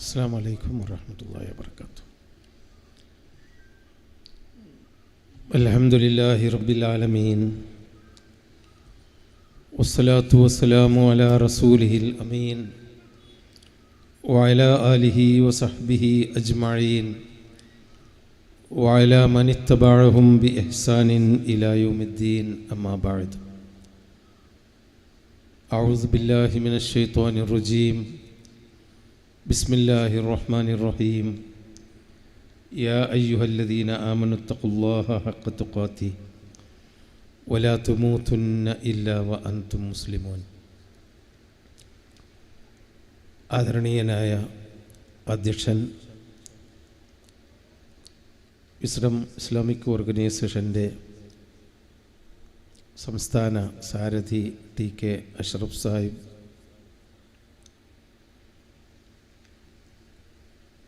السلام عليكم ورحمة الله وبركاته. الحمد لله رب العالمين والصلاة والسلام على رسوله الأمين وعلى آله وصحبه أجمعين وعلى من اتبعهم بإحسان إلى يوم الدين أما بعد. أعوذ بالله من الشيطان الرجيم. بسم الله الرحمن الرحيم يا أيها الذين آمنوا اتقوا الله حق تقاته ولا تموتن إلا وأنتم مسلمون ആദരണീയനായ അധ്യക്ഷൻ ഇസ്ലാം ഇസ്ലാമിക് ഓർഗനൈസേഷൻ്റെ സംസ്ഥാന സാരഥി ടി കെ അഷ്റഫ് സാഹിബ്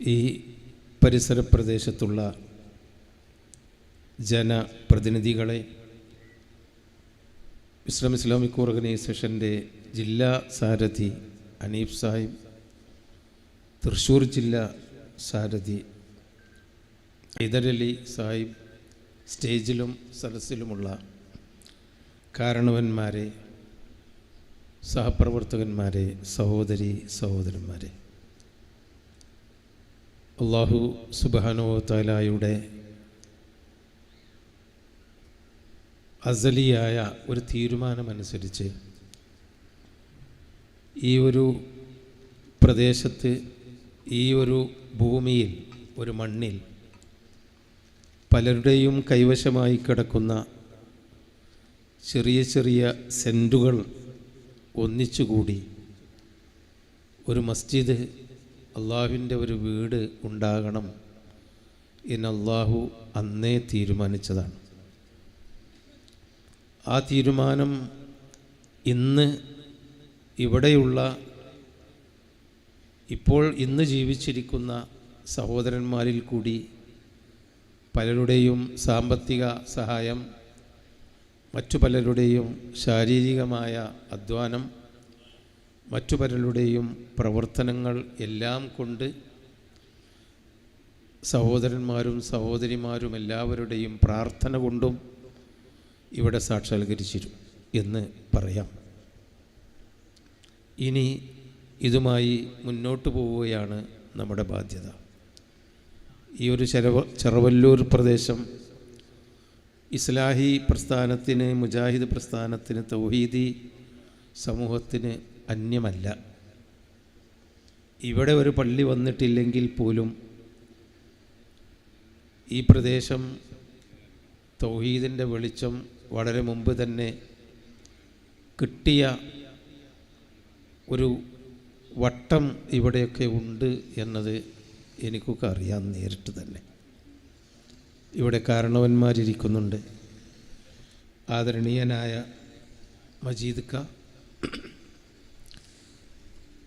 ഈ പരിസര പ്രദേശത്തുള്ള ജനപ്രതിനിധികളെ ഇസ്ലാം ഇസ്ലാമിക് ഓർഗനൈസേഷന്റെ ജില്ലാ സാരഥി അനീഫ് സാഹിബ് തൃശ്ശൂർ ജില്ലാ സാരഥി ഹൈദരലി സാഹിബ് സ്റ്റേജിലും സദസ്സിലുമുള്ള കാരണവന്മാരെ സഹപ്രവർത്തകന്മാരെ സഹോദരി സഹോദരന്മാരെ അള്ളാഹു സുബാനോ തലായുടെ അസലിയായ ഒരു തീരുമാനമനുസരിച്ച് ഈ ഒരു പ്രദേശത്ത് ഈ ഒരു ഭൂമിയിൽ ഒരു മണ്ണിൽ പലരുടെയും കൈവശമായി കിടക്കുന്ന ചെറിയ ചെറിയ സെന്റുകൾ ഒന്നിച്ചുകൂടി ഒരു മസ്ജിദ് അള്ളാഹുവിന്റെ ഒരു വീട് ഉണ്ടാകണം എന്ന് അള്ളാഹു അന്നേ തീരുമാനിച്ചതാണ്. ആ തീരുമാനം ഇന്ന് ഇവിടെയുള്ള ഇപ്പോൾ ഇന്ന് ജീവിച്ചിരിക്കുന്ന സഹോദരന്മാരിൽ കൂടി പലരുടെയും സാമ്പത്തിക സഹായം മറ്റു പലരുടെയും ശാരീരികമായ അധ്വാനം മറ്റു പലരുടെയും പ്രവർത്തനങ്ങൾ എല്ലാം കൊണ്ട് സഹോദരന്മാരും സഹോദരിമാരും എല്ലാവരുടെയും പ്രാർത്ഥന കൊണ്ടും ഇവിടെ സാക്ഷാത്കരിച്ചിരും എന്ന് പറയാം. ഇനി ഇതുമായി മുന്നോട്ട് പോവുകയാണ് നമ്മുടെ ബാധ്യത. ഈ ഒരു ചെറവ ചെറവല്ലൂർ പ്രദേശം ഇസ്ലാഹി പ്രസ്ഥാനത്തിന് മുജാഹിദ് പ്രസ്ഥാനത്തിന് തൗഹീദി സമൂഹത്തിന് അന്യമല്ല. ഇവിടെ ഒരു പള്ളി വന്നിട്ടില്ലെങ്കിൽ പോലും ഈ പ്രദേശം തൗഹീദിന്റെ വെളിച്ചം വളരെ മുമ്പ് തന്നെ കിട്ടിയ ഒരു വട്ടം ഇവിടെയൊക്കെ ഉണ്ട് എന്നത് എനിക്കൊക്കെ അറിയാം നേരിട്ട് തന്നെ. ഇവിടെ കാരണവന്മാരിരിക്കുന്നുണ്ട്. ആദരണീയനായ മജീദ് ക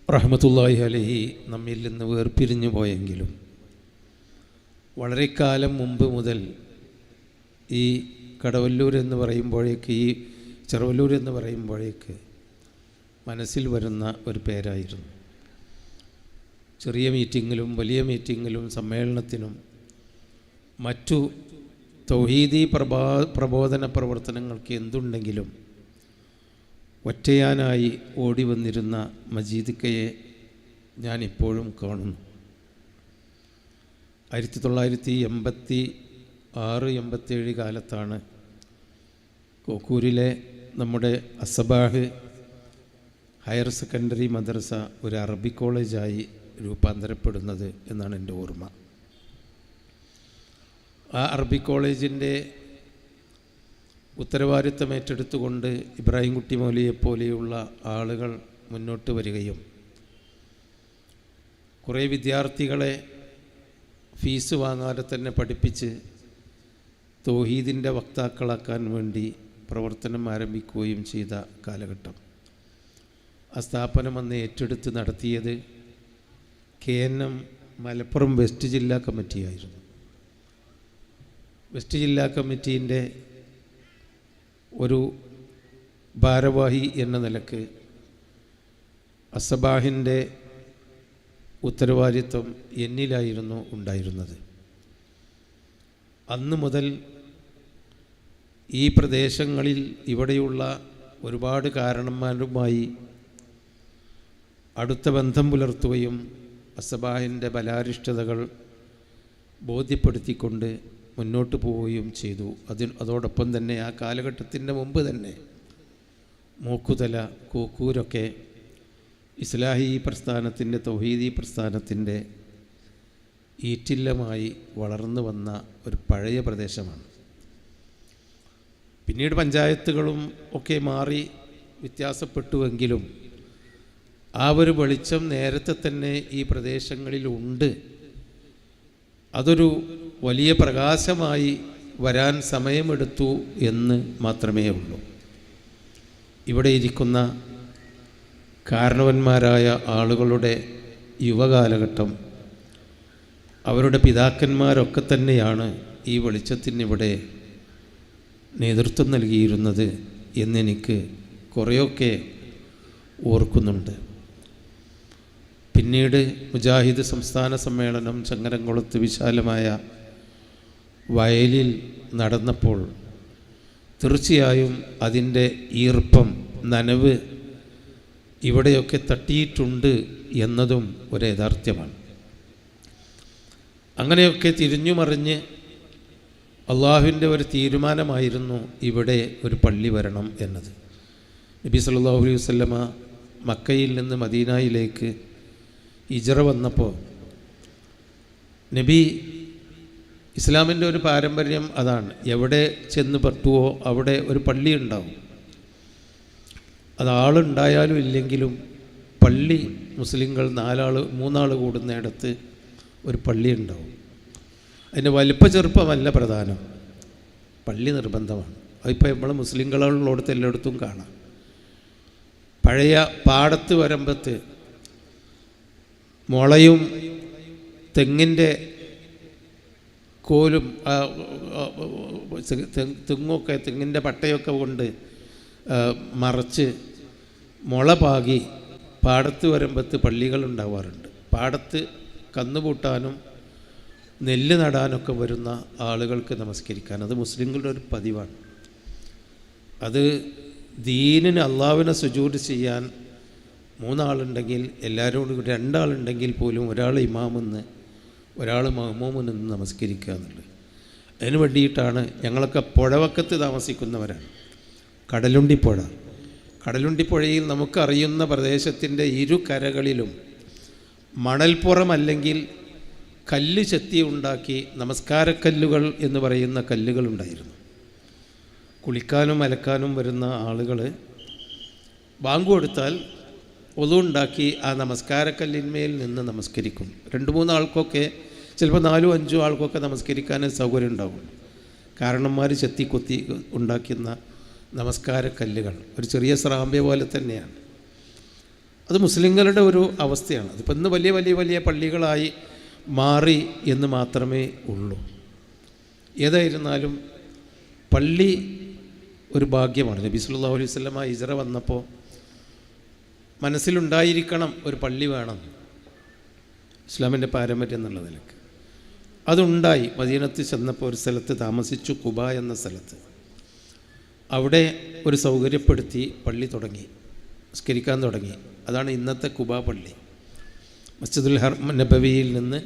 റഹമത്തുല്ലാഹി അലഹി നമ്മിൽ നിന്ന് വേർപിരിഞ്ഞു പോയെങ്കിലും വളരെ കാലം മുമ്പ് മുതൽ ഈ കടവല്ലൂർ എന്ന് പറയുമ്പോഴേക്ക് ഈ ചെറുവല്ലൂർ എന്ന് പറയുമ്പോഴേക്ക് മനസ്സിൽ വരുന്ന ഒരു പേരായിരുന്നു. ചെറിയ മീറ്റിങ്ങിലും വലിയ മീറ്റിങ്ങിലും സമ്മേളനത്തിനും മറ്റു തൗഹീദി പ്രബോധന പ്രവർത്തനങ്ങൾക്ക് എന്തുണ്ടെങ്കിലും ഒറ്റയാനായി ഓടി വന്നിരുന്ന മജീദിക്കയെ ഞാൻ ഇപ്പോഴും കാണുന്നു. ആയിരത്തി തൊള്ളായിരത്തി എൺപത്തി ആറ് എൺപത്തേഴ് കാലത്താണ് കോക്കൂരിലെ നമ്മുടെ അസബാഹ് ഹയർ സെക്കൻഡറി മദ്രസ ഒരു അറബി കോളേജായി രൂപാന്തരപ്പെടുന്നത് എന്നാണ് എന്റെ ഓർമ്മ. ആ അറബി കോളേജിന്റെ ഉത്തരവാദിത്തം ഏറ്റെടുത്തുകൊണ്ട് ഇബ്രാഹിം കുട്ടി മൗലിയെ പോലെയുള്ള ആളുകൾ മുന്നോട്ട് വരികയും കുറേ വിദ്യാർത്ഥികളെ ഫീസ് വാങ്ങാതെ തന്നെ പഠിപ്പിച്ച് തോഹീദിന്റെ വക്താക്കളാക്കാൻ വേണ്ടി പ്രവർത്തനം ആരംഭിക്കുകയും ചെയ്ത കാലഘട്ടം. ആ സ്ഥാപനം അന്ന് ഏറ്റെടുത്ത് നടത്തിയത് K N M Malappuram west ജില്ലാ കമ്മിറ്റിയായിരുന്നു. വെസ്റ്റ് ജില്ലാ കമ്മിറ്റീന്റെ ഒരു ഭാരവാഹി എന്ന നിലയ്ക്ക് അസബാഹിന്റെ ഉത്തരവാദിത്വം എന്നിലായിരുന്നു ഉണ്ടായിരുന്നത്. അന്ന് മുതൽ ഈ പ്രദേശങ്ങളിൽ ഇവിടെയുള്ള ഒരുപാട് കാരണന്മാരുമായി അടുത്ത ബന്ധം പുലർത്തുകയും അസബാഹിന്റെ ബലാരിഷ്ടതകൾ ബോധ്യപ്പെടുത്തിക്കൊണ്ട് മുന്നോട്ട് പോവുകയും ചെയ്തു. അതിന് അതോടൊപ്പം തന്നെ ആ കാലഘട്ടത്തിന്റെ മുമ്പ് തന്നെ മൂക്കുതല കൂക്കൂരൊക്കെ ഇസ്ലാഹി പ്രസ്ഥാനത്തിന്റെ തൗഹീദി പ്രസ്ഥാനത്തിന്റെ ഈറ്റില്ലമായി വളർന്നു വന്ന ഒരു പഴയ പ്രദേശമാണ്. പിന്നീട് പഞ്ചായത്തുകളും ഒക്കെ മാറി വ്യത്യാസപ്പെട്ടുവെങ്കിലും ആ ഒരു വെളിച്ചം നേരത്തെ തന്നെ ഈ പ്രദേശങ്ങളിലുണ്ട്. അതൊരു വലിയ പ്രകാശമായി വരാൻ സമയമെടുത്തു എന്ന് മാത്രമേ ഉള്ളൂ. ഇവിടെ ഇരിക്കുന്ന കാരണവന്മാരായ ആളുകളുടെ യുവകാലഘട്ടം അവരുടെ പിതാക്കന്മാരൊക്കെ തന്നെയാണ് ഈ വെളിച്ചത്തിനിവിടെ നേതൃത്വം നൽകിയിരുന്നത് എന്നെനിക്ക് കുറേയൊക്കെ ഓർക്കുന്നുണ്ട്. പിന്നീട് മുജാഹിദ് സംസ്ഥാന സമ്മേളനം ചങ്ങരംകുളത്ത് വിശാലമായ വയലിൽ നടന്നപ്പോൾ തീർച്ചയായും അതിന്റെ ഈർപ്പം നനവ് ഇവിടെയൊക്കെ തട്ടിയിട്ടുണ്ട് എന്നതും ഒരു യഥാർത്ഥ്യമാണ്. അങ്ങനെയൊക്കെ തിരിഞ്ഞു മറിഞ്ഞ് അള്ളാഹുവിന്റെ ഒരു തീരുമാനമായിരുന്നു ഇവിടെ ഒരു പള്ളി വരണം എന്നത്. നബി സല്ലാ അലൈഹി വസ്ലമ മക്കയിൽ നിന്ന് മദീനയിലേക്ക് ഇജറ വന്നപ്പോൾ നബി ഇസ്ലാമിന്റെ ഒരു പാരമ്പര്യം അതാണ്. എവിടെ ചെന്ന് പറ്റുവോ അവിടെ ഒരു പള്ളി ഉണ്ടാവും. അത് ആളുണ്ടായാലും ഇല്ലെങ്കിലും പള്ളി മുസ്ലിങ്ങൾ നാലാൾ മൂന്നാൾ കൂടുന്നിടത്ത് ഒരു പള്ളി ഉണ്ടാവും. അതിന്റെ വലിപ്പ ചെറുപ്പമല്ല പ്രധാനം. പള്ളി നിർബന്ധമാണ്. അതിപ്പോൾ നമ്മൾ മുസ്ലിങ്ങളുള്ളടത്ത് എല്ലായിടത്തും കാണാം. പഴയ പാടത്ത് വരമ്പത്ത് മുളയും തെങ്ങിന്റെ കോലും തെങ്ങൊക്കെ തെങ്ങിന്റെ പട്ടയൊക്കെ കൊണ്ട് മറച്ച് മുള പാകി പാടത്ത് വരുമ്പത്ത് പള്ളികൾ ഉണ്ടാവാറുണ്ട് പാടത്ത് കന്നുപൂട്ടാനും നെല്ല് നടാനൊക്കെ വരുന്ന ആളുകൾക്ക് നമസ്കരിക്കാൻ. അത് മുസ്ലിങ്ങളുടെ ഒരു പതിവാണ്. അത് ദീനിന് അള്ളാവിനെ സുജൂട് ചെയ്യാൻ മൂന്നാളുണ്ടെങ്കിൽ എല്ലാവരും കൂടി രണ്ടാളുണ്ടെങ്കിൽ പോലും ഒരാൾ ഇമാമെന്ന് ഒരാൾ മഹമൂമെന്ന് നമസ്കരിക്കുക എന്നുള്ളത് അതിന് വേണ്ടിയിട്ടാണ് ഞങ്ങളൊക്കെ പുഴവക്കത്ത് താമസിക്കുന്നവരാണ്. കടലുണ്ടിപ്പുഴ. കടലുണ്ടിപ്പുഴയിൽ നമുക്കറിയുന്ന പ്രദേശത്തിന്റെ ഇരു കരകളിലും മണൽപ്പുറം അല്ലെങ്കിൽ കല്ല് ചെത്തി ഉണ്ടാക്കി നമസ്കാരക്കല്ലുകൾ എന്ന് പറയുന്ന കല്ലുകളുണ്ടായിരുന്നു. കുളിക്കാനും അലക്കാനും വരുന്ന ആളുകൾ ബാങ്ക് കൊടുത്താൽ ഒതുണ്ടാക്കി ആ നമസ്കാരക്കല്ലിന്മേൽ നിന്ന് നമസ്കരിക്കും. രണ്ട് മൂന്ന് ആൾക്കൊക്കെ ചിലപ്പോൾ നാലും അഞ്ചോ ആൾക്കൊക്കെ നമസ്കരിക്കാൻ സൗകര്യം ഉണ്ടാവും. കാരണന്മാർ ചെത്തി കൊത്തി ഉണ്ടാക്കുന്ന നമസ്കാരക്കല്ലുകൾ ഒരു ചെറിയ സ്രാമ്പ്യ പോലെ തന്നെയാണ്. അത് മുസ്ലിങ്ങളുടെ ഒരു അവസ്ഥയാണ്. അതിപ്പോൾ ഇന്ന് വലിയ വലിയ വലിയ പള്ളികളായി മാറി എന്ന് മാത്രമേ ഉള്ളൂ. ഏതായിരുന്നാലും പള്ളി ഒരു ഭാഗ്യമാണ്. നബി സല്ലല്ലാഹു അലൈഹി വസല്ലമ ഇജറ വന്നപ്പോൾ മനസ്സിലുണ്ടായിരിക്കണം ഒരു പള്ളി വേണം. ഇസ്ലാമിന്റെ പാരമ്പര്യം എന്നുള്ള നിലയ്ക്ക്. അതുണ്ടായി. മദീനത്ത് ചെന്നപ്പോൾ ഒരു സ്ഥലത്ത് താമസിച്ചു. കുബ എന്ന സ്ഥലത്ത്. അവിടെ ഒരു സൗകര്യപ്പെടുത്തി പള്ളി തുടങ്ങി. നിസ്കരിക്കാൻ തുടങ്ങി. അതാണ് ഇന്നത്തെ കുബ പള്ളി. മസ്ജിദുൽ ഹർ നബവിയിൽ നിന്ന്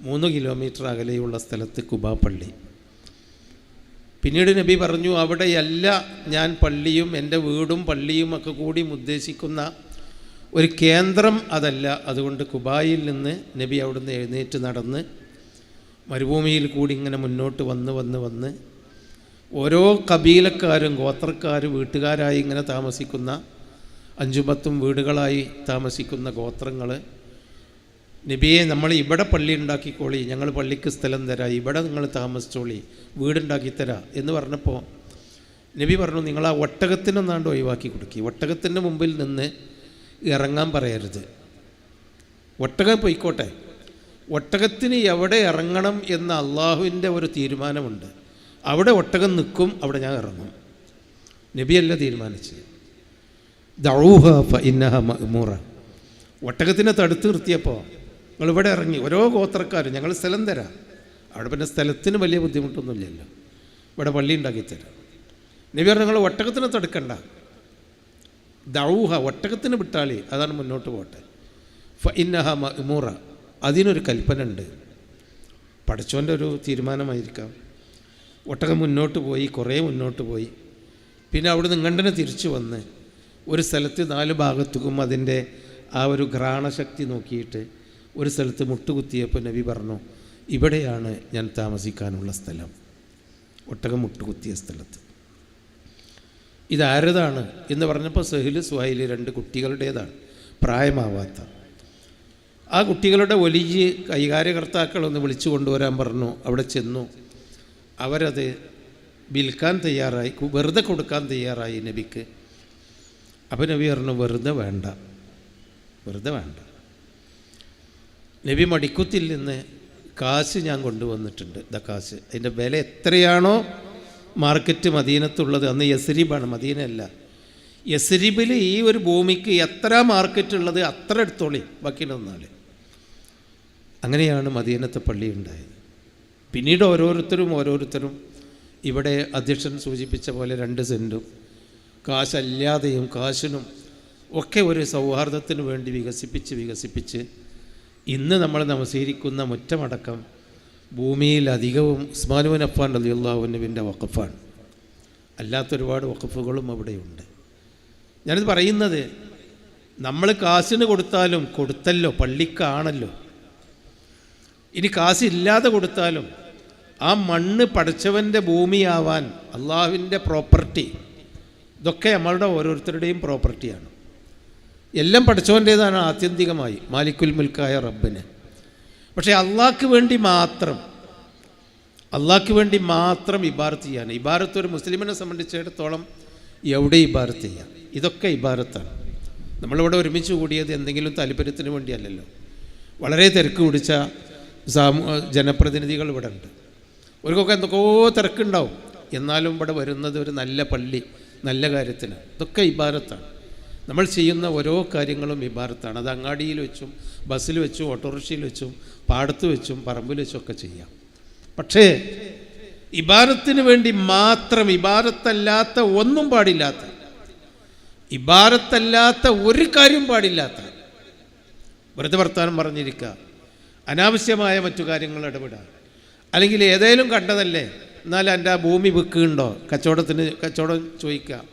മൂന്ന് കിലോമീറ്റർ അകലെയുള്ള സ്ഥലത്ത് കുബ പള്ളി. പിന്നീട് നബി പറഞ്ഞു അവിടെയല്ല ഞാൻ പള്ളിയും എന്റെ വീടും പള്ളിയും ഒക്കെ കൂടി ഉദ്ദേശിക്കുന്ന ഒരു കേന്ദ്രം അതല്ല. അതുകൊണ്ട് കുബായിൽ നിന്ന് നബി അവിടുന്ന് എഴുന്നേറ്റ് നടന്ന് മരുഭൂമിയിൽ കൂടി ഇങ്ങനെ മുന്നോട്ട് വന്ന് വന്ന് വന്ന് ഓരോ കബീലക്കാരും ഗോത്രക്കാരും വീട്ടുകാരായി ഇങ്ങനെ താമസിക്കുന്ന അഞ്ചുപത്തും വീടുകളായി താമസിക്കുന്ന ഗോത്രങ്ങൾ നബിയെ നമ്മൾ ഇവിടെ പള്ളി ഉണ്ടാക്കിക്കോളി ഞങ്ങൾ പള്ളിക്ക് സ്ഥലം തരാം ഇവിടെ നിങ്ങൾ താമസിച്ചോളി വീടുണ്ടാക്കി തരാം എന്ന് പറഞ്ഞപ്പോൾ നബി പറഞ്ഞു നിങ്ങൾ ആ ഒട്ടകത്തിനൊന്നാണ്ട് ഒഴിവാക്കി കൊടുക്കി ഒട്ടകത്തിന്റെ മുമ്പിൽ നിന്ന് ഇറങ്ങാൻ പറയരുത്. ഒട്ടകം പൊയ്ക്കോട്ടെ ഒട്ടകത്തിന് എവിടെ ഇറങ്ങണം എന്ന അള്ളാഹുവിന്റെ ഒരു തീരുമാനമുണ്ട്. അവിടെ ഒട്ടകം നിൽക്കും അവിടെ ഞാൻ ഇറങ്ങും. നബിയല്ല തീരുമാനിച്ചത്. ദൗഹ ഇന്നഹ ഒട്ടകത്തിനെ തടുത്ത് നിർത്തിയപ്പോൾ നിങ്ങളിവിടെ ഇറങ്ങി. ഓരോ ഗോത്രക്കാരും ഞങ്ങൾ സ്ഥലം തരാം. അവിടെ പിന്നെ സ്ഥലത്തിന് വലിയ ബുദ്ധിമുട്ടൊന്നുമില്ലല്ലോ. ഇവിടെ പള്ളി ഉണ്ടാക്കി തരാം. നബി പറഞ്ഞു നിങ്ങൾ ഒട്ടകത്തിനെ തടുക്കണ്ട. ദൗഹ ഒട്ടകത്തിന് വിട്ടാളി. അതാണ് മുന്നോട്ട് പോട്ടെ. ഫ ഇന്നഹ മൂറ അതിനൊരു കൽപ്പന ഉണ്ട് പഠിച്ചോന്റെ ഒരു തീരുമാനമായിരിക്കാം. ഒട്ടകം മുന്നോട്ട് പോയി കുറേ മുന്നോട്ട് പോയി. പിന്നെ അവിടെ നിങ്ങണ്ടനെ തിരിച്ചു വന്ന് ഒരു സ്ഥലത്ത് നാല് ഭാഗത്തേക്കും അതിന്റെ ആ ഒരു ഘ്രാണശക്തി നോക്കിയിട്ട് ഒരു സ്ഥലത്ത് മുട്ടുകുത്തിയപ്പോൾ നബി പറഞ്ഞു ഇവിടെയാണ് ഞാൻ താമസിക്കാനുള്ള സ്ഥലം. ഒട്ടകം മുട്ടുകുത്തിയ സ്ഥലത്ത്. ഇതാരതാണ് എന്ന് പറഞ്ഞപ്പോൾ സഹിൽ സുഹൈൽ രണ്ട് കുട്ടികളുടേതാണ്. പ്രായമാവാത്ത ആ കുട്ടികളുടെ വലിയ കൈകാര്യകർത്താക്കളൊന്ന് വിളിച്ചു കൊണ്ടുവരാൻ പറഞ്ഞു. അവിടെ ചെന്നു. അവരത് വിൽക്കാൻ തയ്യാറായി വെറുതെ കൊടുക്കാൻ തയ്യാറായി നബിക്ക്. അപ്പം നബി പറഞ്ഞു വെറുതെ വേണ്ട. വെറുതെ വേണ്ട. നബി മടിക്കുത്തിൽ നിന്ന് കാശ് ഞാൻ കൊണ്ടുവന്നിട്ടുണ്ട്. ദ കാശ്. അതിന്റെ വില എത്രയാണോ മാർക്കറ്റ് മദീനത്തുള്ളത്. അന്ന് യസരീബാണ്. മദീനയല്ല. യസരിബിൽ ഈ ഒരു ഭൂമിക്ക് എത്ര മാർക്കറ്റ് ഉള്ളത് അത്ര എടുത്തോളി. ബാക്കി ഒന്നാൾ അങ്ങനെയാണ് മദീനത്തെ പള്ളി ഉണ്ടായത്. പിന്നീട് ഓരോരുത്തരും ഓരോരുത്തരും ഇവിടെ അധ്യക്ഷൻ സൂചിപ്പിച്ച പോലെ രണ്ട് സെന്റും കാശല്ലാതെയും കാശിനും ഒക്കെ ഒരു സൗഹാർദ്ദത്തിന് വേണ്ടി വികസിപ്പിച്ച് വികസിപ്പിച്ച് ഇന്ന് നമ്മൾ നമസ്കരിക്കുന്ന മുറ്റമടക്കം ഭൂമിയിൽ അധികവും ഉസ്മാനുവൻ അഫാൻ അലിയുള്ളാഹുവിന്റെ വഖഫാണ്. അല്ലാത്ത ഒരുപാട് വഖഫുകളും അവിടെയുണ്ട്. ഞാനിത് പറയുന്നത് നമ്മൾ കാശിന് കൊടുത്താലും കൊടുത്തല്ലോ പള്ളിക്കാണല്ലോ. ഇനി കാശില്ലാതെ കൊടുത്താലും ആ മണ്ണ് പടച്ചവന്റെ ഭൂമിയാവാൻ അള്ളാഹുവിന്റെ പ്രോപ്പർട്ടി ഇതൊക്കെ നമ്മളുടെ ഓരോരുത്തരുടെയും പ്രോപ്പർട്ടിയാണ് എല്ലാം പഠിച്ചവന്റേതാണ് ആത്യന്തികമായി. മാലിക്കുൽ മുൽക്കായ റബ്ബിന്. പക്ഷേ അള്ളാഹ്ക്ക് വേണ്ടി മാത്രം അള്ളാഹ്ക്ക് വേണ്ടി മാത്രം ഇബാറത്ത് ചെയ്യാൻ. ഇബാറത്ത് ഒരു മുസ്ലിമിനെ സംബന്ധിച്ചിടത്തോളം എവിടെ ഇബാറത്ത് ചെയ്യാം? ഇതൊക്കെ ഇബാറത്താണ്. നമ്മളിവിടെ ഒരുമിച്ച് കൂടിയത് എന്തെങ്കിലും താല്പര്യത്തിന് വേണ്ടിയല്ലല്ലോ. വളരെ തിരക്ക് പിടിച്ച സാമൂ ജനപ്രതിനിധികൾ ഇവിടെ ഉണ്ട്. അവർക്കൊക്കെ എന്തൊക്കെയോ തിരക്കുണ്ടാവും. എന്നാലും ഇവിടെ വരുന്നത് ഒരു നല്ല പള്ളി നല്ല കാര്യത്തിന്. ഇതൊക്കെ ഇബാരത്താണ് നമ്മൾ ചെയ്യുന്ന ഓരോ കാര്യങ്ങളും ഇബാരത്താണ് അത് അങ്ങാടിയിൽ വെച്ചും ബസ്സിൽ വെച്ചും ഓട്ടോറിക്ഷയിൽ വെച്ചും പാടത്ത് വെച്ചും പറമ്പിൽ വെച്ചും ഒക്കെ ചെയ്യാം. പക്ഷേ ഇബാരത്തിന് വേണ്ടി മാത്രം ഇബാരത്തല്ലാത്ത ഒന്നും പാടില്ലാത്ത ഇബാരത്തല്ലാത്ത ഒരു കാര്യം പാടില്ലാത്ത. വെറുതെ വർത്താനം പറഞ്ഞിരിക്കുക. അനാവശ്യമായ മറ്റു കാര്യങ്ങൾ ഇടപെടുക. അല്ലെങ്കിൽ ഏതേലും കണ്ടതല്ലേ എന്നാൽ എന്റെ ആ ഭൂമി വിൽക്കുന്നുണ്ടോ? കച്ചവടത്തിന് കച്ചവടം ചോദിക്കുക.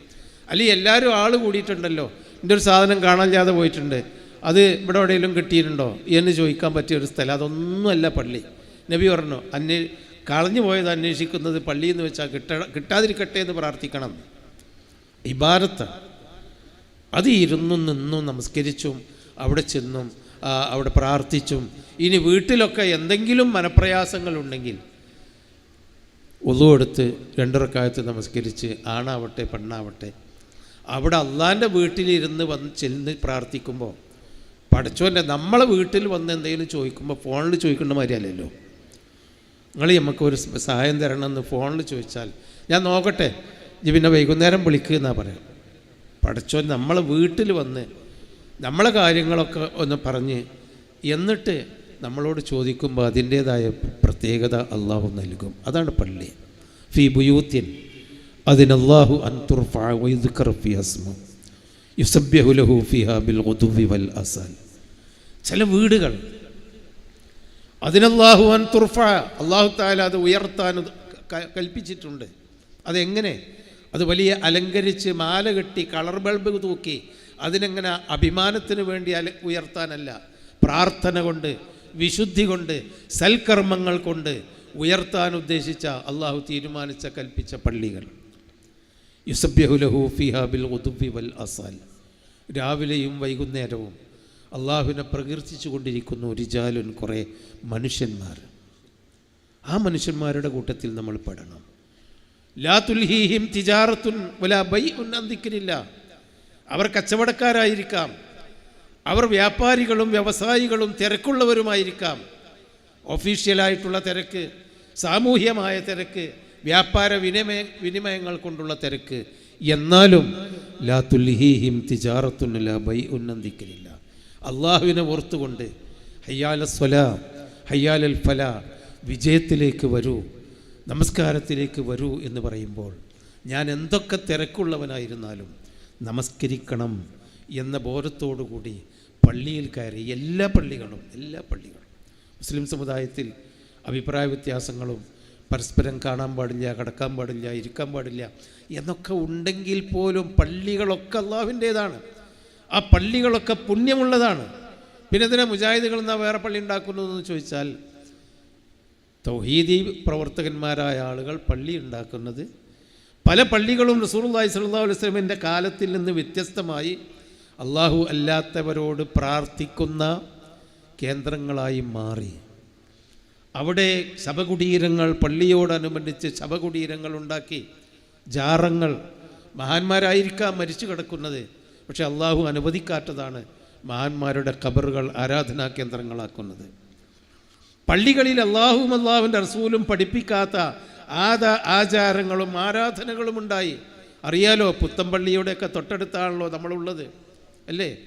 അല്ലെങ്കിൽ എല്ലാവരും ആൾ കൂടിയിട്ടുണ്ടല്ലോ എന്റെ ഒരു സാധനം കാണാനില്ലാതെ പോയിട്ടുണ്ട് അത് ഇവിടെ എവിടെയെങ്കിലും കിട്ടിയിട്ടുണ്ടോ എന്ന് ചോദിക്കാൻ പറ്റിയ ഒരു സ്ഥലം അതൊന്നുമല്ല പള്ളി. നബി പറഞ്ഞു അന്വേ കളഞ്ഞു പോയത് അന്വേഷിക്കുന്നത് പള്ളി എന്ന് വെച്ചാൽ കിട്ട കിട്ടാതിരിക്കട്ടെ എന്ന് പ്രാർത്ഥിക്കണം. ഇബാരത്ത് അത് ഇരുന്നും നിന്നും നമസ്കരിച്ചും അവിടെ ചെന്നും അവിടെ പ്രാർത്ഥിച്ചും. ഇനി വീട്ടിലൊക്കെ എന്തെങ്കിലും മനപ്രയാസങ്ങളുണ്ടെങ്കിൽ ഒതു എടുത്ത് നമസ്കരിച്ച് ആണാവട്ടെ പെണ്ണാവട്ടെ. അവിടെ അള്ളാന്റെ വീട്ടിലിരുന്ന് വന്ന് ചെന്ന് പ്രാർത്ഥിക്കുമ്പോൾ പഠിച്ചോന്റെ നമ്മളെ വീട്ടിൽ വന്ന് എന്തെങ്കിലും ചോദിക്കുമ്പോൾ ഫോണിൽ ചോദിക്കേണ്ട മാതിരിയല്ലല്ലോ. നിങ്ങൾ നമുക്ക് ഒരു സഹായം തരണമെന്ന് ഫോണിൽ ചോദിച്ചാൽ ഞാൻ നോക്കട്ടെ ഇനി പിന്നെ വൈകുന്നേരം വിളിക്കുക എന്നാ പറയാം. പഠിച്ചോൻ നമ്മളെ വീട്ടിൽ വന്ന് നമ്മളെ കാര്യങ്ങളൊക്കെ ഒന്ന് പറഞ്ഞ് എന്നിട്ട് നമ്മളോട് ചോദിക്കുമ്പോൾ അതിന്റേതായ പ്രത്യേകത അള്ളാഹു നൽകും. അതാണ് പള്ളി. ഫി ബുയൂത്തിൻ അതിനല്ലാഹു യുസബ്യഹുലഹു ഫിഹ ബിൽ വൽ അസാൻ. ചില വീടുകൾ അതിനല്ലാഹു അൻ തുർഫ. അള്ളാഹു താല അത് ഉയർത്താൻ കൽപ്പിച്ചിട്ടുണ്ട്. അതെങ്ങനെ? അത് വലിയ അലങ്കരിച്ച് മാല കെട്ടി കളർ ബൾബ് തൂക്കി അതിനെങ്ങനെ അഭിമാനത്തിന് വേണ്ടി ഉയർത്താനല്ല. പ്രാർത്ഥന കൊണ്ട് വിശുദ്ധി കൊണ്ട് സൽക്കർമ്മങ്ങൾ കൊണ്ട് ഉയർത്താൻ ഉദ്ദേശിച്ച അള്ളാഹു തീരുമാനിച്ച കൽപ്പിച്ച പള്ളികൾ. വൽ അസാൽ. രാവിലെയും വൈകുന്നേരവും അള്ളാഹുവിനെ പ്രകീർത്തിച്ചു കൊണ്ടിരിക്കുന്നു റിജാലുൻ കുറേ മനുഷ്യന്മാർ. ആ മനുഷ്യന്മാരുടെ കൂട്ടത്തിൽ നമ്മൾ പെടണം. ലാ തുൽഹീഹിം തിജാറത്തുൻ വലാ അൻ ദിക്രില്ല. അവർ കച്ചവടക്കാരായിരിക്കാം. അവർ വ്യാപാരികളും വ്യവസായികളും തിരക്കുള്ളവരുമായിരിക്കാം. ഒഫീഷ്യലായിട്ടുള്ള തിരക്ക് സാമൂഹ്യമായ തിരക്ക് വ്യാപാര വിനിമയ വിനിമയങ്ങൾ കൊണ്ടുള്ള തിരക്ക്. എന്നാലും ലാ തിജാറത്തുന്നില്ല ബൈ ഉന്നന്തിക്കലില്ല അള്ളാഹുവിനെ ഓർത്തുകൊണ്ട് ഹയ്യാല സ്വല ഹയ്യാലൽ ഫല വിജയത്തിലേക്ക് വരൂ നമസ്കാരത്തിലേക്ക് വരൂ എന്ന് പറയുമ്പോൾ ഞാൻ എന്തൊക്കെ തിരക്കുള്ളവനായിരുന്നാലും നമസ്കരിക്കണം എന്ന ബോധത്തോടുകൂടി പള്ളിയിൽ കയറി എല്ലാ പള്ളികളും എല്ലാ പള്ളികളും മുസ്ലിം സമുദായത്തിൽ അഭിപ്രായ വ്യത്യാസങ്ങളും പരസ്പരം കാണാൻ പാടില്ല കടക്കാൻ പാടില്ല ഇരിക്കാൻ പാടില്ല എന്നൊക്കെ ഉണ്ടെങ്കിൽ പോലും പള്ളികളൊക്കെ അള്ളാഹുവിന്റേതാണ്. ആ പള്ളികളൊക്കെ പുണ്യമുള്ളതാണ്. പിന്നെ ഇതിനെ മുജാഹിദുകൾ എന്നാ വേറെ പള്ളി ഉണ്ടാക്കുന്നു എന്ന് ചോദിച്ചാൽ തൗഹീദി പ്രവർത്തകന്മാരായ ആളുകൾ പള്ളി ഉണ്ടാക്കുന്നത് പല പള്ളികളും റസൂർല്ലാഹി സ്വല്ലല്ലാഹു അലൈഹി വസല്ലമയുടെ കാലത്തിൽ നിന്ന് വ്യത്യസ്തമായി അള്ളാഹു അല്ലാത്തവരോട് പ്രാർത്ഥിക്കുന്ന കേന്ദ്രങ്ങളായി മാറി. അവിടെ ശവകുടീരങ്ങൾ പള്ളിയോടനുബന്ധിച്ച് ശവകുടീരങ്ങൾ ഉണ്ടാക്കി ജാറങ്ങൾ മഹാന്മാരായിരിക്കാം മരിച്ചു കിടക്കുന്നത്. പക്ഷെ അള്ളാഹു അനുവദിക്കാത്തതാണ് മഹാന്മാരുടെ കബറുകൾ ആരാധനാ കേന്ദ്രങ്ങളാക്കുന്നത്. പള്ളികളിൽ അള്ളാഹുവും അള്ളാഹുവിന്റെ റസൂലും പഠിപ്പിക്കാത്ത ആദ ആചാരങ്ങളും ആരാധനകളും ഉണ്ടായി. അറിയാലോ പുത്തമ്പള്ളിയുടെയൊക്കെ തൊട്ടടുത്താണല്ലോ നമ്മളുള്ളത് അല്ലേ?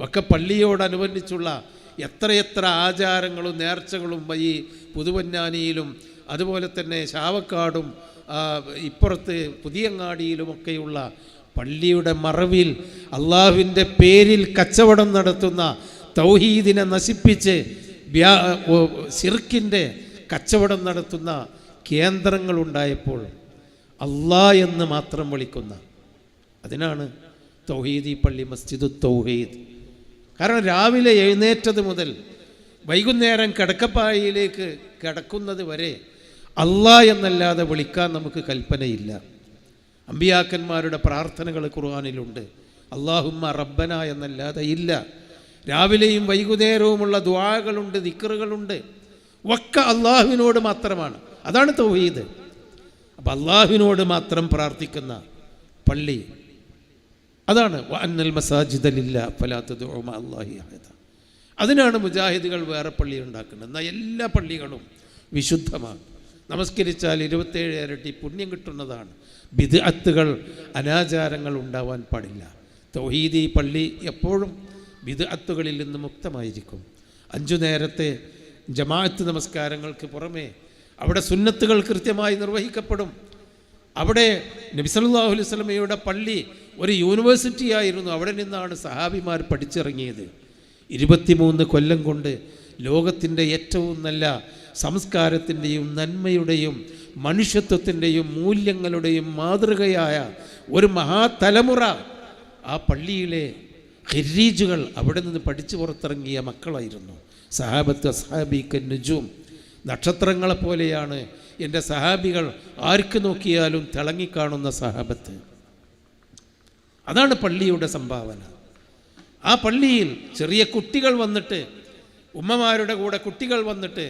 ഒക്കെ പള്ളിയോടനുബന്ധിച്ചുള്ള എത്രയെത്ര ആചാരങ്ങളും നേർച്ചകളും ഈ പുതുവന്നാനിയിലും അതുപോലെ തന്നെ ശാവക്കാടും ഇപ്പുറത്ത് പുതിയങ്ങാടിയിലുമൊക്കെയുള്ള പള്ളിയുടെ മറവിൽ അള്ളാഹുവിന്റെ പേരിൽ കച്ചവടം നടത്തുന്ന തൗഹീദിനെ നശിപ്പിച്ച് സിർക്കിന്റെ കച്ചവടം നടത്തുന്ന കേന്ദ്രങ്ങളുണ്ടായപ്പോൾ അള്ളാ എന്ന് മാത്രം വിളിക്കുന്ന. അതിനാണ് തൗഹീദി പള്ളി മസ്ജിദ് തൗഹീദ്. കാരണം രാവിലെ എഴുന്നേറ്റത് മുതൽ വൈകുന്നേരം കിടക്കപ്പായയിലേക്ക് കിടക്കുന്നത് വരെ അള്ളാ എന്നല്ലാതെ വിളിക്കാൻ നമുക്ക് കൽപ്പനയില്ല. അമ്പിയാക്കന്മാരുടെ പ്രാർത്ഥനകൾ ഖുർആാനിലുണ്ട്. അള്ളാഹുമ്മ റബ്ബന എന്നല്ലാതെ ഇല്ല. രാവിലെയും വൈകുന്നേരവുമുള്ള ദ്വാകളുണ്ട് ദിക്കറുകളുണ്ട് ഒക്കെ അള്ളാഹുവിനോട് മാത്രമാണ്. അതാണ് തൗഹീദ്. അപ്പം അള്ളാഹുവിനോട് മാത്രം പ്രാർത്ഥിക്കുന്ന പള്ളി. അതാണ്. അന്നൽ മസാജിദലില്ല ഫലാത്തത് അള്ളാഹി അഹദ. അതിനാണ് മുജാഹിദുകൾ വേറെ പള്ളി ഉണ്ടാക്കുന്നത്. എന്നാൽ എല്ലാ പള്ളികളും വിശുദ്ധമാണ്. നമസ്കരിച്ചാൽ ഇരുപത്തേഴ് ഇരട്ടി പുണ്യം കിട്ടുന്നതാണ്. ബിദ്അത്തുകൾ അനാചാരങ്ങൾ ഉണ്ടാവാൻ പാടില്ല. തൗഹീദി പള്ളി എപ്പോഴും ബിദ്അത്തുകളിൽ നിന്ന് മുക്തമായിരിക്കും. അഞ്ചു നേരത്തെ ജമാഅത്ത് നമസ്കാരങ്ങൾക്ക് പുറമേ അവിടെ സുന്നത്തുകൾ കൃത്യമായി നിർവഹിക്കപ്പെടും. അവിടെ നബി സല്ലല്ലാഹു അലൈഹി വസല്ലമയുടെ പള്ളി ഒരു യൂണിവേഴ്സിറ്റി ആയിരുന്നു. അവിടെ നിന്നാണ് സഹാബിമാർ പഠിച്ചിറങ്ങിയത്. ഇരുപത്തിമൂന്ന് കൊല്ലം കൊണ്ട് ലോകത്തിന്റെ ഏറ്റവും നല്ല സംസ്കാരത്തിന്റെയും നന്മയുടെയും മനുഷ്യത്വത്തിന്റെയും മൂല്യങ്ങളുടെയും മാതൃകയായ ഒരു മഹാതലമുറ ആ പള്ളിയിലെ ഹെരീജുകൾ അവിടെ നിന്ന് പഠിച്ചു പുറത്തിറങ്ങിയ മക്കളായിരുന്നു. സഹാബത്ത് അസ്ഹാബിക്ക് നുജും. നക്ഷത്രങ്ങളെ പോലെയാണ് എന്റെ സഹാബികൾ ആർക്ക് നോക്കിയാലും തിളങ്ങിക്കാണുന്ന സഹാബത്ത്. അതാണ് പള്ളിയുടെ സംഭാവന. ആ പള്ളിയിൽ ചെറിയ കുട്ടികൾ വന്നിട്ട് ഉമ്മമാരുടെ കൂടെ കുട്ടികൾ വന്നിട്ട്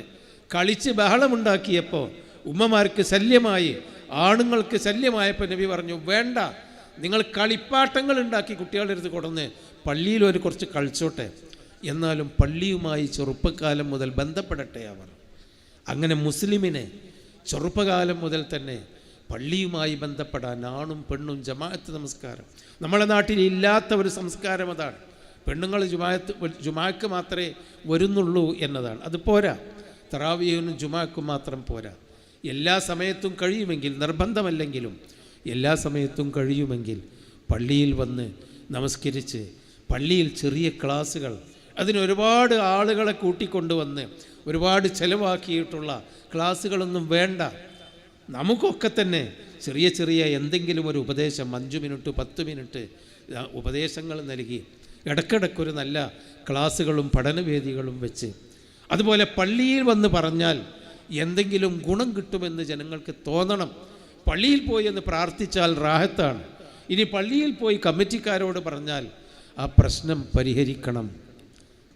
കളിച്ച് ബഹളമുണ്ടാക്കിയപ്പോൾ ഉമ്മമാർക്ക് ശല്യമായി ആണുങ്ങൾക്ക് ശല്യമായപ്പോൾ നബി പറഞ്ഞു വേണ്ട നിങ്ങൾ കളിപ്പാട്ടങ്ങൾ ഉണ്ടാക്കി കുട്ടികളുടെ അടുത്ത് കൊടുന്ന് പള്ളിയിൽ ഒരു കുറച്ച് കളിച്ചോട്ടെ. എന്നാലും പള്ളിയുമായി ചെറുപ്പക്കാലം മുതൽ ബന്ധപ്പെടട്ടെ അവർ. അങ്ങനെ മുസ്ലിമിനെ ചെറുപ്പകാലം മുതൽ തന്നെ പള്ളിയുമായി ബന്ധപ്പെടാൻ ആണും പെണ്ണും ജമാഅത്ത് നമസ്കാരം. നമ്മുടെ നാട്ടിൽ ഇല്ലാത്ത ഒരു സംസ്കാരം അതാണ്. പെണ്ണുങ്ങൾ ജുമാഅത്ത് ജുമാക്ക് മാത്രമേ വരുന്നുള്ളൂ എന്നതാണ്. അത് പോരാ. തറാവിയനും ജുമാക്കും മാത്രം പോരാ. എല്ലാ സമയത്തും കഴിയുമെങ്കിൽ നിർബന്ധമല്ലെങ്കിലും എല്ലാ സമയത്തും കഴിയുമെങ്കിൽ പള്ളിയിൽ വന്ന് നമസ്കരിച്ച് പള്ളിയിൽ ചെറിയ ക്ലാസ്സുകൾ അതിന് ഒരുപാട് ആളുകളെ കൂട്ടിക്കൊണ്ടുവന്ന് ഒരുപാട് ചെലവാക്കിയിട്ടുള്ള ക്ലാസ്സുകളൊന്നും വേണ്ട. നമുക്കൊക്കെ തന്നെ ചെറിയ ചെറിയ എന്തെങ്കിലും ഒരു ഉപദേശം അഞ്ച് മിനിറ്റ് പത്ത് മിനിറ്റ് ഉപദേശങ്ങൾ നൽകി ഇടയ്ക്കിടയ്ക്കൊരു നല്ല ക്ലാസ്സുകളും പഠനവേദികളും വെച്ച്. അതുപോലെ പള്ളിയിൽ വന്ന് പറഞ്ഞാൽ എന്തെങ്കിലും ഗുണം കിട്ടുമെന്ന് ജനങ്ങൾക്ക് തോന്നണം. പള്ളിയിൽ പോയി എന്ന് പ്രാർത്ഥിച്ചാൽ റാഹത്താണ്. ഇനി പള്ളിയിൽ പോയി കമ്മിറ്റിക്കാരോട് പറഞ്ഞാൽ ആ പ്രശ്നം പരിഹരിക്കണം.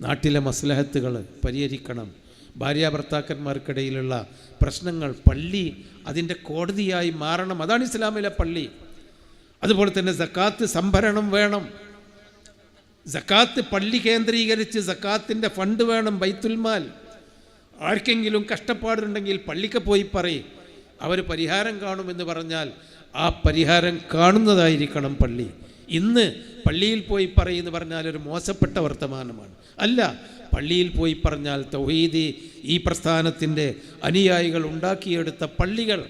നാട്ടിലെ മസ്ലഹത്തുകൾ പരിഹരിക്കണം. ഭാര്യ ഭർത്താക്കന്മാർക്കിടയിലുള്ള പ്രശ്നങ്ങൾ പള്ളി അതിന്റെ കോടതിയായി മാറണം. അതാണ് ഇസ്ലാമിലെ പള്ളി. അതുപോലെ തന്നെ സക്കാത്ത് സംഭരണം വേണം. സക്കാത്ത് പള്ളി കേന്ദ്രീകരിച്ച് സക്കാത്തിന്റെ ഫണ്ട് വേണം ബൈത്തുൽമാൽ ആർക്കെങ്കിലും കഷ്ടപ്പാടുണ്ടെങ്കിൽ പള്ളിക്ക് പോയി പറയും. അവർ പരിഹാരം കാണുമെന്ന് പറഞ്ഞാൽ ആ പരിഹാരം കാണുന്നതായിരിക്കണം പള്ളി. ഇന്ന് പള്ളിയിൽ പോയി പറയുമെന്ന് പറഞ്ഞാൽ ഒരു മോശപ്പെട്ട വർത്തമാനമാണ്. അല്ല പള്ളിയിൽ പോയി പറഞ്ഞാൽ തൗഹീദി ഈ പ്രസ്ഥാനത്തിന്റെ അനുയായികൾ ഉണ്ടാക്കിയെടുത്ത പള്ളികൾ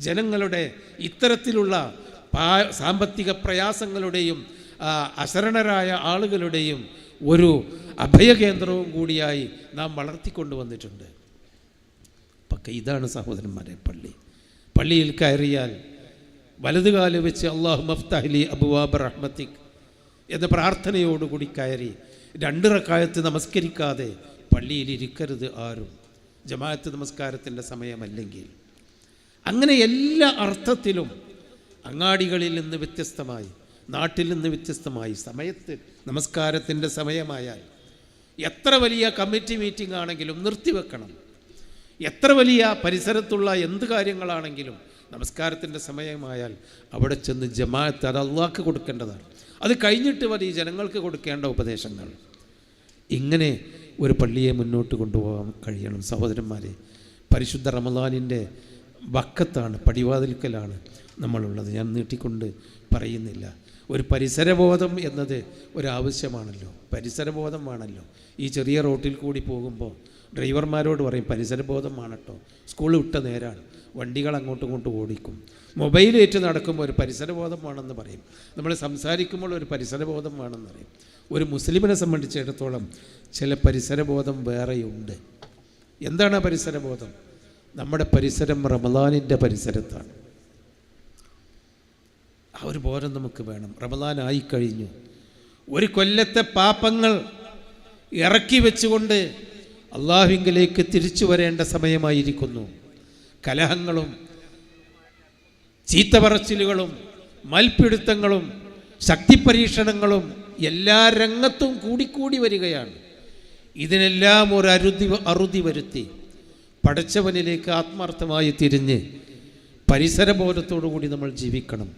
ജനങ്ങളുടെ ഇത്തരത്തിലുള്ള സാമ്പത്തിക പ്രയാസങ്ങളുടെയും അശരണരായ ആളുകളുടെയും ഒരു അഭയകേന്ദ്രവും കൂടിയായി നാം വളർത്തിക്കൊണ്ടുവന്നിട്ടുണ്ട്. പക്ക ഇതാണ് സഹോദരന്മാരെ പള്ളി. പള്ളിയിൽ കയറിയാൽ വലതുകാൽ വെച്ച് അള്ളാഹു മഫ്താഹ്ലി അബുവാബ് റഹ്മത്തിക് എന്ന പ്രാർത്ഥനയോടുകൂടി കയറി രണ്ട് റക്കായത്ത് നമസ്കരിക്കാതെ പള്ളിയിൽ ഇരിക്കരുത് ആരും. ജമാഅത്ത് നമസ്കാരത്തിന്റെ സമയമല്ലെങ്കിൽ. അങ്ങനെ എല്ലാ അർത്ഥത്തിലും അങ്ങാടികളിൽ നിന്ന് വ്യത്യസ്തമായി നാട്ടിൽ നിന്ന് വ്യത്യസ്തമായി സമയത്ത് നമസ്കാരത്തിന്റെ സമയമായാൽ എത്ര വലിയ കമ്മിറ്റി മീറ്റിംഗ് ആണെങ്കിലും നിർത്തിവെക്കണം എത്ര വലിയ പരിസരത്തുള്ള എന്ത് കാര്യങ്ങളാണെങ്കിലും നമസ്കാരത്തിന്റെ സമയമായാൽ അവിടെ ചെന്ന് ജമാഅത്ത് അത് അള്ളാഹ്ക്ക് കൊടുക്കേണ്ടതാണ്. അത് കഴിഞ്ഞിട്ട് മതി ജനങ്ങൾക്ക് കൊടുക്കേണ്ട ഉപദേശങ്ങൾ. ഇങ്ങനെ ഒരു പള്ളിയെ മുന്നോട്ട് കൊണ്ടുപോകാൻ കഴിയണം. സഹോദരന്മാരെ പരിശുദ്ധ റമദാനിന്റെ വക്കത്താണ് പടിവാതിൽക്കലാണ് നമ്മളുള്ളത്. ഞാൻ നീട്ടിക്കൊണ്ട് പറയുന്നില്ല. ഒരു പരിസരബോധം എന്നത് ഒരാവശ്യമാണല്ലോ. പരിസരബോധം വേണമല്ലോ. ഈ ചെറിയ റോട്ടിൽ കൂടി പോകുമ്പോൾ ഡ്രൈവർമാരോട് പറയും പരിസരബോധമാണ് കേട്ടോ സ്കൂൾ വിട്ട നേരാണ്. വണ്ടികൾ അങ്ങോട്ടും ഇങ്ങോട്ടും ഓടിക്കും. മൊബൈലേറ്റ് നടക്കുമ്പോൾ ഒരു പരിസരബോധം വേണമെന്ന് പറയും. നമ്മൾ സംസാരിക്കുമ്പോൾ ഒരു പരിസരബോധം വേണമെന്ന് പറയും. ഒരു മുസ്ലിമിനെ സംബന്ധിച്ചിടത്തോളം ചില പരിസരബോധം വേറെയുണ്ട്. എന്താണ് ആ പരിസരബോധം? നമ്മുടെ പരിസരം റമദാനിന്റെ പരിസരത്താണ്. ആ ഒരു ബോധം നമുക്ക് വേണം. റമദാനായി കഴിഞ്ഞു ഒരു കൊല്ലത്തെ പാപങ്ങൾ ഇറക്കി വെച്ചുകൊണ്ട് അള്ളാഹുവിങ്കിലേക്ക് തിരിച്ചു വരേണ്ട സമയമായിരിക്കുന്നു. കലഹങ്ങളും ചീത്തപറച്ചിലുകളും മൽപ്പിടുത്തങ്ങളും ശക്തിപരീക്ഷണങ്ങളും എല്ലാ രംഗത്തും കൂടിക്കൂടി വരികയാണ്. ഇതിനെല്ലാം ഒരു അരുതി അറുതി വരുത്തി പടച്ചവനിലേക്ക് ആത്മാർത്ഥമായി തിരിഞ്ഞ് പരിസരബോധത്തോടുകൂടി നമ്മൾ ജീവിക്കണം.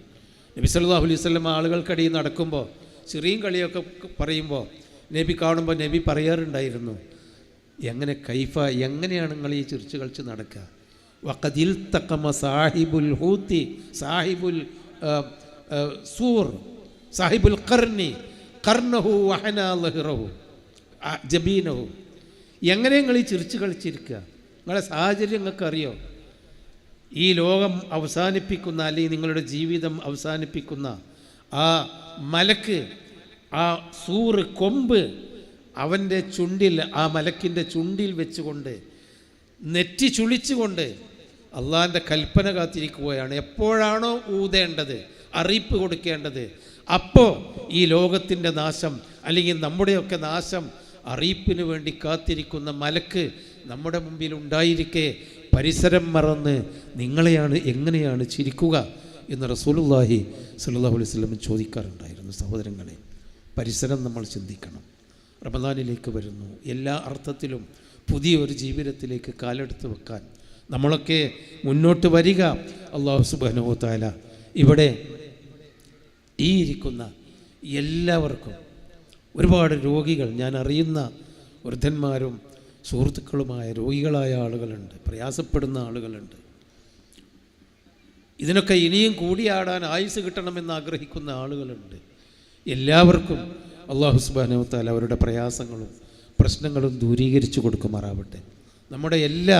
നബി സല്ലാഹു അലൈഹി സ്വലം ആളുകൾക്കിടയിൽ നടക്കുമ്പോൾ ചെറിയ കളിയൊക്കെ പറയുമ്പോൾ നബി കാണുമ്പോൾ നബി പറയാറുണ്ടായിരുന്നു എങ്ങനെ കൈഫ എങ്ങനെയാണ് നിങ്ങൾ ഈ ചിരിച്ചു കളിച്ച് നടക്കുക? വക്കതിൽ തക്കമ സാഹിബുൽ ഹൂത്തി സാഹിബുൽ സൂർ സാഹിബുൽ കർണി കർണഹു വഹന ലഹിറഹു ജബീനഹു. എങ്ങനെ നിങ്ങൾ ഈ ചിരിച്ചു കളിച്ചിരിക്കുക? നിങ്ങളെ സാഹചര്യം നിങ്ങൾക്ക് അറിയോ? ഈ ലോകം അവസാനിപ്പിക്കുന്ന അല്ലെങ്കിൽ നിങ്ങളുടെ ജീവിതം അവസാനിപ്പിക്കുന്ന ആ മലക്ക് ആ സൂറ് കൊമ്പ് അവന്റെ ചുണ്ടിൽ ആ മലക്കിന്റെ ചുണ്ടിൽ വെച്ചുകൊണ്ട് നെറ്റി ചുളിച്ചുകൊണ്ട് അള്ളാഹിന്റെ കൽപ്പന കാത്തിരിക്കുകയാണ്. എപ്പോഴാണോ ഊതേണ്ടത് അറിയിപ്പ് കൊടുക്കേണ്ടത് അപ്പോൾ ഈ ലോകത്തിന്റെ നാശം അല്ലെങ്കിൽ നമ്മുടെയൊക്കെ നാശം അറിയിപ്പിന് വേണ്ടി കാത്തിരിക്കുന്ന മലക്ക് നമ്മുടെ മുമ്പിൽ ഉണ്ടായിരിക്കെ. പരിസരം മറന്ന് നിങ്ങളെയാണ് എങ്ങനെയാണ് ചിരിക്കുക എന്ന് റസൂലുള്ളാഹി സല്ലല്ലാഹു അലൈഹി വസല്ലം ചോദിക്കാറുണ്ടായിരുന്നു സഹോദരങ്ങളെ. പരിസരം നമ്മൾ ചിന്തിക്കണം. റമദാനിലേക്ക് വരുന്നു. എല്ലാ അർത്ഥത്തിലും പുതിയൊരു ജീവിതത്തിലേക്ക് കാലെടുത്ത് വെക്കാൻ നമ്മളൊക്കെ മുന്നോട്ട് വരിക. അള്ളാഹു സുബനോ താല ഇവിടെ ഈ ഇരിക്കുന്ന എല്ലാവർക്കും ഒരുപാട് രോഗികൾ ഞാൻ അറിയുന്ന വൃദ്ധന്മാരും സുഹൃത്തുക്കളുമായ രോഗികളായ ആളുകളുണ്ട് പ്രയാസപ്പെടുന്ന ആളുകളുണ്ട്. ഇതിനൊക്കെ ഇനിയും കൂടിയാടാൻ ആയുസ് കിട്ടണമെന്ന് ആഗ്രഹിക്കുന്ന ആളുകളുണ്ട്. എല്ലാവർക്കും അള്ളാഹു സുബാനോ താല അവരുടെ പ്രയാസങ്ങളും പ്രശ്നങ്ങളും ദൂരീകരിച്ചു കൊടുക്കുമാറാവട്ടെ. നമ്മുടെ എല്ലാ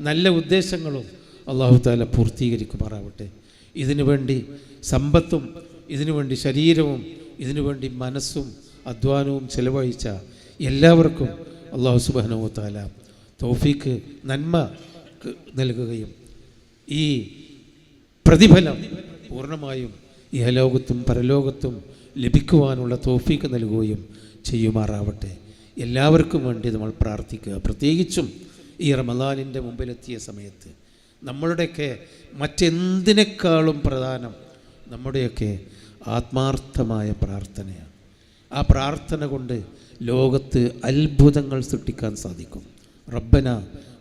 നല്ല ഉദ്ദേശങ്ങളും അള്ളാഹു താല പൂർത്തീകരിക്കുമാറാവട്ടെ. ഇതിനു വേണ്ടി സമ്പത്തും ഇതിനു വേണ്ടി ശരീരവും ഇതിനു വേണ്ടി മനസ്സും അധ്വാനവും ചെലവഴിച്ച എല്ലാവർക്കും അള്ളാഹു സുബാനോ താല തൗഫീക്ക് നന്മ നൽകുകയും ഈ പ്രതിഫലം പൂർണമായും ഇഹലോകത്തും പരലോകത്തും ലഭിക്കുവാനുള്ള തോഫീക്ക് നൽകുകയും ചെയ്യുമാറാവട്ടെ. എല്ലാവർക്കും വേണ്ടി നമ്മൾ പ്രാർത്ഥിക്കുക. പ്രത്യേകിച്ചും ഈ റമദാനിന്റെ മുമ്പിലെത്തിയ സമയത്ത് നമ്മളുടെയൊക്കെ മറ്റെന്തിനേക്കാളും പ്രധാനം നമ്മുടെയൊക്കെ ആത്മാർത്ഥമായ പ്രാർത്ഥനയാണ്. ആ പ്രാർത്ഥന കൊണ്ട് ലോകത്ത് അത്ഭുതങ്ങൾ സൃഷ്ടിക്കാൻ സാധിക്കും. റബ്ബന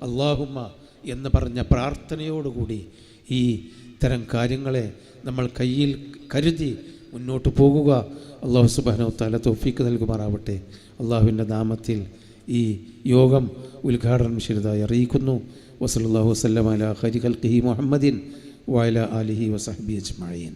അള്ളാഹുമ്മ എന്ന് പറഞ്ഞ പ്രാർത്ഥനയോടുകൂടി ഈ ഇത്തരം കാര്യങ്ങളെ നമ്മൾ കയ്യിൽ കരുതി മുന്നോട്ട് പോകുക. അള്ളാഹു സുബാനോ തല തോഫിക്ക് നൽകുമാറാവട്ടെ. അള്ളാഹുവിന്റെ നാമത്തിൽ ഈ യോഗം ഉദ്ഘാടനം ചെയ്തതായി അറിയിക്കുന്നു. വസലാഹു വസ്ലം അല ഹരി ഖൽഖി മുഹമ്മദിൻ വയല അലിഹി വസഹബി അജ്മീൻ